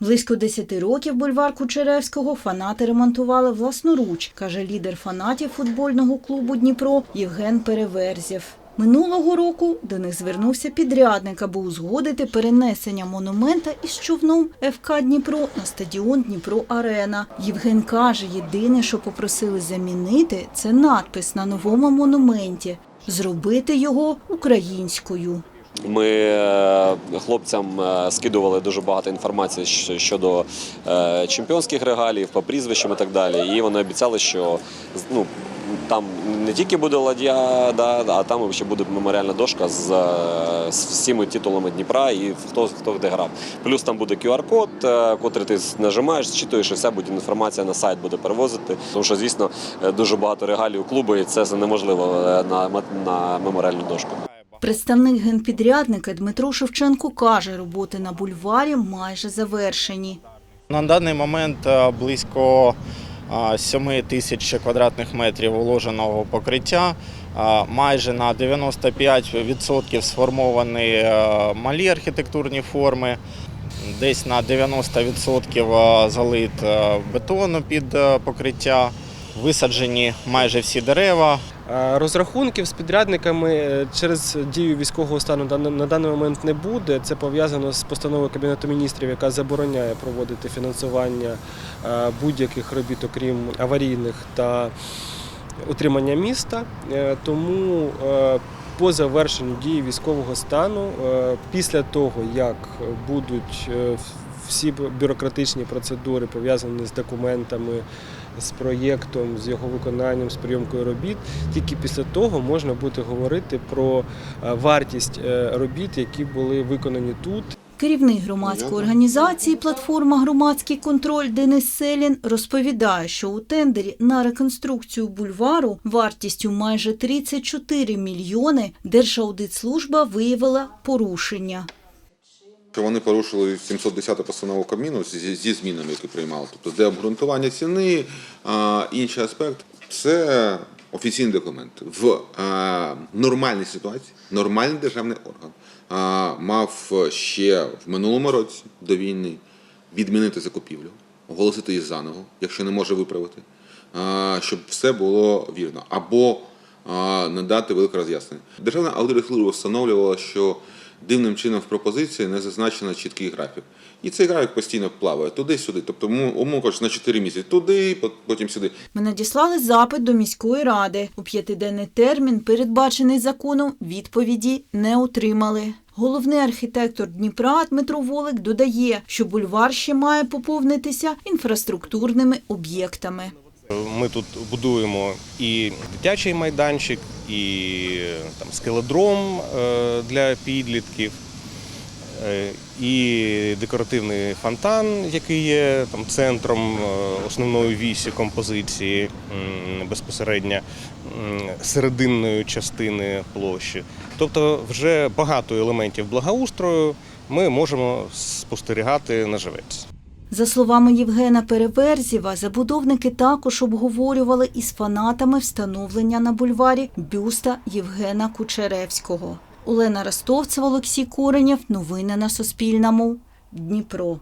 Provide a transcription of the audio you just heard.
Близько 10 років бульвар Кучеревського фанати ремонтували власноруч, каже лідер фанатів футбольного клубу Дніпро Євген Переверзєв. Минулого року до них звернувся підрядник, аби узгодити перенесення монумента із човном ФК Дніпро на стадіон Дніпро Арена. Євген каже, єдине, що попросили замінити, це надпис на новому монументі зробити його українською. Ми е, хлопцям е, скидували дуже багато інформації щодо е, чемпіонських регалів, по прізвищам і так далі. І вони обіцяли, що ну, там не тільки буде ладья, да, а там ще буде меморіальна дошка з, е, з всіми титулами Дніпра і хто, хто де грав. Плюс там буде QR-код, котрий ти нажимаєш, зчитуєш, і вся буде інформація на сайт буде перевозити. Тому що, звісно, дуже багато регалій у клубу, і це неможливо на, на меморіальну дошку. Представник генпідрядника Дмитро Шевченко каже, роботи на бульварі майже завершені. На даний момент е, близько е, 7 тисяч квадратних метрів уложеного покриття. Е, Майже на 95% сформовані е, малі архітектурні форми. Десь на 90% е, залит е, бетону під е, покриття. Висаджені майже всі дерева. Е, Розрахунків з підрядниками е, через дію військового стану на даний момент не буде. Це пов'язано з постановою Кабінету міністрів, яка забороняє проводити фінансування е, будь-яких робіт, окрім аварійних та утримання міста. Тому по завершенню дії військового стану, після того як будуть всі бюрократичні процедури пов'язані з документами, з проєктом, з його виконанням, з прийомкою робіт, тільки після того можна буде говорити про е, вартість е, робіт, які були виконані тут. Керівник громадської організації «Платформа Громадський контроль» Денис Селін розповідає, що у тендері на реконструкцію бульвару вартістю майже 34 мільйони Держаудитслужба виявила порушення. Що вони порушили 710 постанову Кабміну зі, змінами, які приймали. Тобто, де обґрунтування ціни, інший аспект це офіційний документ. В нормальній ситуації нормальний державний орган мав ще в минулому році до війни відмінити закупівлю, оголосити її заново, якщо не може виправити, щоб все було вірно. Або надати велике роз'яснення. Державна служба встановлювала, що дивним чином в пропозиції не зазначено чіткий графік. І цей графік постійно плаває туди-сюди. Тобто, умовно кажучи, на 4 місяці туди, потім сюди. Ми надіслали запит до міської ради. У п'ятиденний термін, передбачений законом, відповіді не отримали. Головний архітектор Дніпра Дмитро Волик додає, що бульвар ще має поповнитися інфраструктурними об'єктами. Ми тут будуємо і дитячий майданчик, і там скеледром е, для підлітків, е, і декоративний фонтан, який є там центром е, основної вісі композиції безпосередньо серединної частини площі. Тобто, вже багато елементів благоустрою ми можемо спостерігати наживець. За словами Євгена Переверзєва, забудовники також обговорювали із фанатами встановлення на бульварі бюста Євгена Кучеревського. Олена Ростовцева, Олексій Коренєв. Новини на Суспільному. Дніпро.